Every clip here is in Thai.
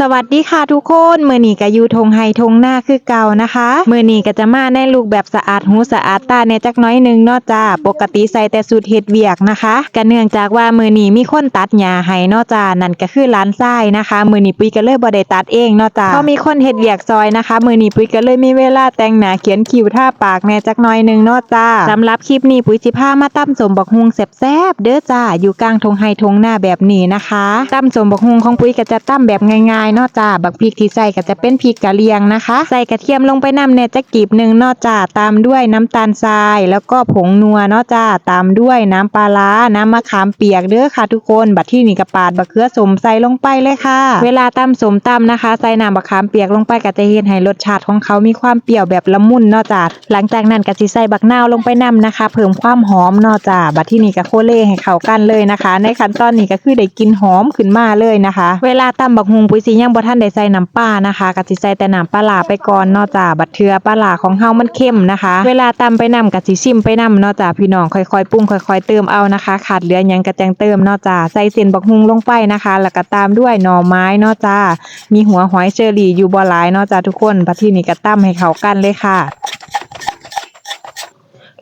สวัสดีค่ะทุกคนมือนีก็อยู่ทงไฮทงหน้าคือเก่านะคะมือนีก็จะมาในลูกแบบสะอาดหูสะอาดตาในจักน้อยหนึงเนอกจ้าปกติใส่แต่สูตรเฮ็ดเวียกนะคะก็เนื่องจากว่ามือนีมีคนตัดหญ้าให้เนอกจ้านั่นก็คือร้านทรายนะคะ มือนีปุ้ยก็เลยบ่ได้ตัดเองเนอกจ้าเพราะมีคนเฮ็ดเวียกซอยนะคะ มือนีปุ้ยก็เลยมีเวลาแต่งหน้าเขียนคิ้วท่าปากแหน่จักน้อยหนึงเนอกจ้าสำหรับคลิปนี้ปุ้ยสิพามาตั้มสมบักฮุงแซ่บๆเด้อจ้าอยู่กลางทงไฮทงหน้าแบบนี้นะคะตั้มสมบักฮุงของปุ้ยก็จะตั้มแบบง่ายๆเนอจ้าบักพริกที่ใส่ก็จะเป็นพริกกะเหลียงนะคะ ใส่กระเทียมลงไปนำแหน่จักกีบหนึ่งเนอจ้าตามด้วยน้ำตาลทราย แล้วก็ผงนัวเนอจ้าตามด้วยน้ำปลาร้าน้ำมะขามเปียกเด้อค่ะทุกคนบัดที่นี่กระปาดบักเขือสมใส่ลงไปเลยค่ะ เวลาตำสมตำนะคะ ใส่น้ำมะขามเปียกลงไปก็จะเห็นให้รสชาติของเขามีความเปรี้ยวแบบละมุนเนอจ้าหลังจากนั้นก็สิใส่บักนาวลงไปนำนะคะ เพิ่มความหอมเนอจ้าบัดที่นี่ก็โคเล่ให้เข้ากันเลยนะคะ ในขั้นตอนนี้ก็คือได้กลินหอมขึ้นมาเลยนะคะ เวลาตำบักฮุงปุ้ยสิยังบ่ทันได้ใส่น้ำปลานะคะกะสิใส่แต่น้ำปลาร้าไปก่อนเนอกจ้าบัดเทือปลาร้าของเฮามันเข้มนะคะ เวลาตำไปนำก็สิชิมไปนำเนอกจ้าพี่น้องค่อยๆปรุงค่อยๆเติมเอานะคะ ขาดเหลือยังกระจังเติมเนอกจ้าใส่เส้นบักฮุงลงไปนะคะ แล้วก็ตามด้วยหน่อไม้เนอกจ้ามีหัวหอยเชอรี่อยู่บ่หลายเนอกจ้าทุกคนบัดที่นี้ก็ตำให้เข้ากันเลยค่ะ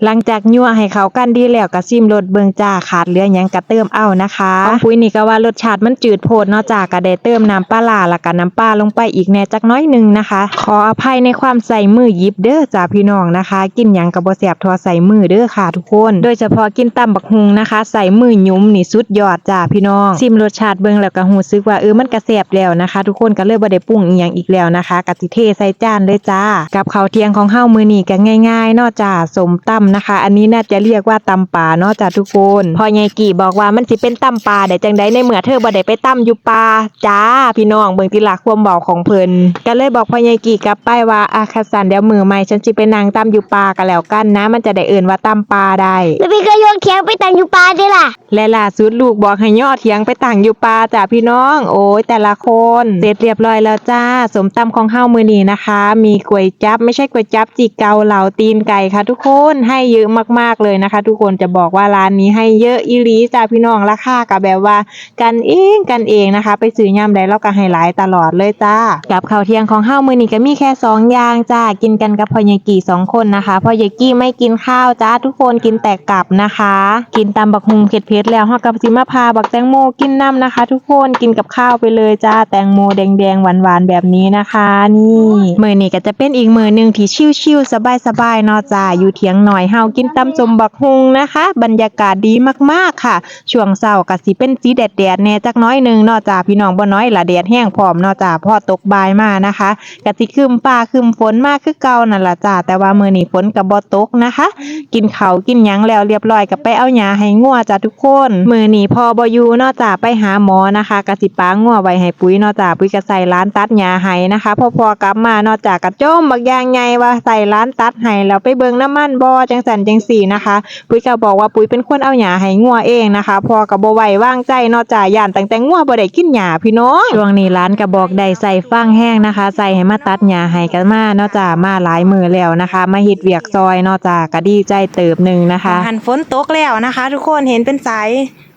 หลังจากยั่วให้เขากันดีแล้วก็ซิมรสเบิงจ้าขาดเหลือหยังก็เติมเอานะคะของปุ้ยนี่ก็ว่ารสชาติมันจืดโพดเนาะจ้าก็ได้เติมน้ำปลาร้าแล้วก็น้ำปลาลงไปอีกแน่จักน้อยหนึงนะคะ ขออภัยในความใส่มือยิบเด้อจ้าพี่น้องนะคะ กินหยังก็บ่แซ่บทอใส่มือเด้อค่ะทุกคน โดยเฉพาะกินตำบักฮุงนะคะ ใส่มือหยุ้มนี่สุดยอดจ้าพี่น้องซิมรสชาติเบิงแล้วก็รู้สึกว่าเออมันก็แซ่บแล้วนะคะ ทุกคนก็เลยบ่ได้ปรุงอีหยังอีกแล้วนะคะกะสิเทใส่จานเลยจ้ากับข้าวเที่ยงของเฮ้ามือนี้ก็ง่ายๆเนาะจ้าสมตำนะคะ อันนี้น่าจะเรียกว่าตำป่าเนาะจ้าทุกคนพอใหญ่กี่บอกว่ามันสิเป็นตำป่าได้จังไดในเมื่อเธอบ่ได้ไปตำอยู่ป่าจ้าพี่น้องเบิ่งติลักความบอกของเพิ่นก็เลยบอกพอใหญ่กี่กลับไปว่าอาคัสันเดี๋ยวมือใหม่ฉันสิไปนั่งตำอยู่ป่ากันแล้วกันนะ มันจะได้เอื่นว่าตำป่าได้แล้วพี่ก็โยนเคียงไปตังอยู่ป่าได้ล่ะ และล่าสุดลูกบอกให้ยอดเถียงไปต่างอยู่ป่าจ้ะพี่น้อง โอ้ยแต่ละคนเสร็จเรียบร้อยแล้วจ้า สมตำของเฮามือนี้นะคะ มีก๋วยจับไม่ใช่ก๋วยจับจีเกาเหลาตีนไก่ค่ะ ทุกคนให้เยอะมากๆเลยนะคะ ทุกคนจะบอกว่าร้านนี้ให้เยอะอีหลีจ้าพี่น้องราคากับแบบว่า กันเองกันเองนะคะ ไปซื้อยำใดเราก็ให้หลายตลอดเลยจ้ากับข้าวเที่ยงของเฮามือนี้ก็มีแค่สองอย่างจ้ากินกันกับพ่อยายกี่สองคนนะคะพ่อยายกี่ไม่กินข้าวจ้าทุกคนกินแต่กลับนะคะ กินตำบักฮุงเผ็ด็ดแล้วฮากับสิมาพาบักแตงโมกินน้ำนะคะ ทุกคนกินกับข้าวไปเลยจ้าแตงโมแดงๆหวานๆแบบนี้นะคะ นี่มือนี้ก็จะเป็นอีกมือหนึ่งที่ชิลๆสบายๆเนาะจ้าอยู่เถียงหน่อยเฮากินตำสมบักฮุงนะคะ บรรยากาศดีมากๆค่ะ ช่วงเช้าก็สิเป็นสีแดดๆแน่จักน้อยหนึ่งเนาะจ้าพี่น้องบ่น้อยละแดดแห้งพร้อมเนาะจ้าพอตกบ่ายมานะคะก็สิครึมฟ้าครึมฝนมากคือเก่านั่นล่ะจ้าแต่ว่ามือนี้ฝนก็บ่ตกนะคะ กินเขากินยังแล้วเรียบร้อยก็ไปเอาหญ้าให้งัวจ้าทุกคนมื้อนีพอบอยู่นาะจ้าไปหาหมอนะคะก็สิปางัวไว้ให้ปุ๋ยนาะจ้าปุ๋ยก็ใส่ร้านตัดหญ้าให้นะคะ พอพอกลับมานาะจ้าก็โจมบักยางใหญ่ว่าใส่ร้านตัดให้แล้วไปเบิ่งน้ำมันบ่จังสันจังสี่นะคะ ปุ๋ยก็บอกว่าปุ๋ยเป็นคนเอาหญ้าให้งัวเองนะคะ พอก็บ่ไว้วางใจนาะจ้าย่านตั้งแต่งัวบ่ได้กินหญ้าพี่น้องช่วงนี้ร้านก็บอกได้ใส่ฟางแห้งนะคะ ใส่ให้มาตัดหญ้าให้กันมานาะจ้ามาหลายมือแล้วนะคะ มาเฮ็ดเวียกซอยนาะจ้ากก็ดีใจเติบหนึ่งนะคะหันฝนตกแล้วนะคะ ทุกคนเห็นเป็นสาย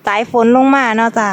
สายฝนลงมาเนาะจ้า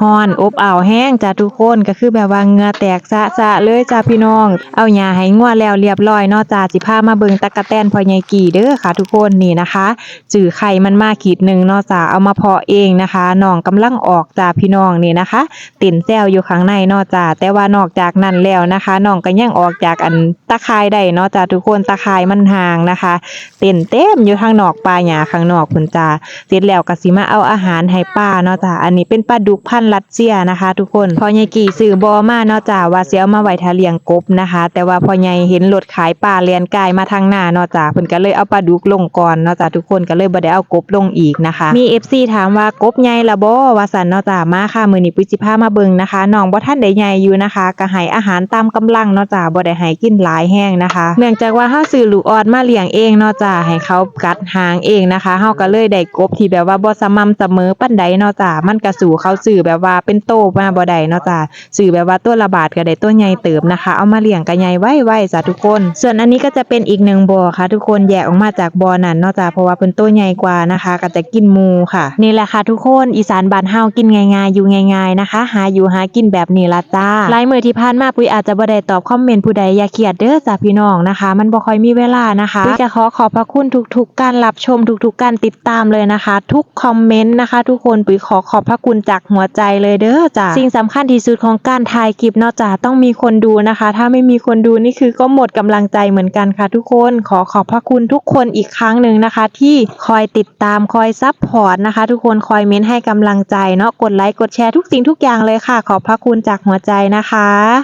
ฮ้อนอบอ้าวแห้งจ้าทุกคนก็คือแบบว่าเหงื่อแตกสะสะเลยจ้าพี่น้อง เอาหญ้าให้งัวแล้วเรียบร้อยเนาะจ้าสิพามาเบิ่งตะกะแตนพ่อใหญ่กี่เด้อค่ะ ทุกคนนี่นะคะจื้อไข่มันมาขีดหนึงเนาะจ้าเอามาเพาะเองนะคะน้องกำลังออกจ้าพี่น้องนี่นะคะติ่นแซวอยู่ข้างในเนาะจ้าแต่ว่านอกจากนั้นแล้วนะคะน้องก็ยังออกจากอันตะข่ายได้เนาะจ้าทุกคนตะข่ายมันห่างนะคะเต็นเต็มอยู่ข้างนอกปลาหญ้าข้างนอกพุ่นจ้าเสร็จแล้วก็สิมาเอาอาหารให้ป้าเนาะจ้ะอันนี้เป็นปลาดุกพันธุ์รัสเซียนะคะ ทุกคนพอใหญ่กี่ซื้อบอมาเนาะจ้ะว่าเสิเอามาไว้ทาเลียงกบนะคะ แต่ว่าพอใหญ่เห็นรถขายปลาเลียนกายมาทางหน้าเนาะจ้ะเพิ่นก็เลยเอาปลาดุกลงก่อนเนาะจ้ะทุกคนก็เลยบ่ได้เอากบลงอีกนะคะมี FC ถามว่ากบใหญ่ละบ่ว่าซันเนาะจ้ะมาค่ะมือนี้ปุ้ยสิพามาเบิงนะคะน้องบ่ทันได้ใหญ่อยู่นะคะก็ให้อาหารตามกำลังเนาะจ้ะบ่ได้ให้กินหลายแห้งนะคะ เนื่องจากว่าเฮาซื้อลูกออดมาเลี้ยงเองเนาะจ้ะให้เขากัดหางเองนะคะเฮาก็เลยได้กบที่แบบว่าบ่สม่ำเสมอปานใดเนาะจ้ะมันก็สู่เขาสื่อแบบว่าเป็นโตมาบ่ได้เนาะจ้ะสื่อแบบว่าตัวละบาทก็ได้ตัวใหญ่เติบนะคะ เอามาเลี้ยงก็ใหญ่ไว้ไว้จ้ะทุกคน ส่วนอันนี้ก็จะเป็นอีกหนึ่งบ่อค่ะ ทุกคนแยกออกมาจากบ่อนั้นเนาะจ้ะเพราะว่าเป็นตัวใหญ่กว่านะคะก็จะกินมูค่ะนี่แหละค่ะทุกคนอีสานบ้านเฮากินง่ายๆอยู่ง่าย ๆนะคะ หาอยู่หากินแบบนี้ละจ้าหลายมือที่ผ่านมาปุ้ยอาจจะบ่ได้ตอบคอมเมนต์ผู้ใดอย่าเครียดเด้อจ้ะพี่น้องนะคะ มันบ่ค่อยมีเวลานะคะปุ้ยก็ขอขอบพระคุณทุกๆ การรับชมทุกๆ การติดตามเลยนะคะ ทุกคอมเมนต์นะคะ ทุกคนปุ้ยขอขอบพระคุณจากหัวใจเลยเด้อจ้ะสิ่งสำคัญที่สุดของการถ่ายคลิปเนาะจ้าต้องมีคนดูนะคะ ถ้าไม่มีคนดูนี่คือก็หมดกำลังใจเหมือนกันค่ะทุกคนขอขอบพระคุณทุกคนอีกครั้งหนึ่งนะคะ ที่คอยติดตามคอยซับพอร์ตนะคะ ทุกคนคอยเม้นให้กำลังใจเนาะกดไลค์กดแชร์ทุกสิ่งทุกอย่างเลยค่ะ ขอบพระคุณจากหัวใจนะคะ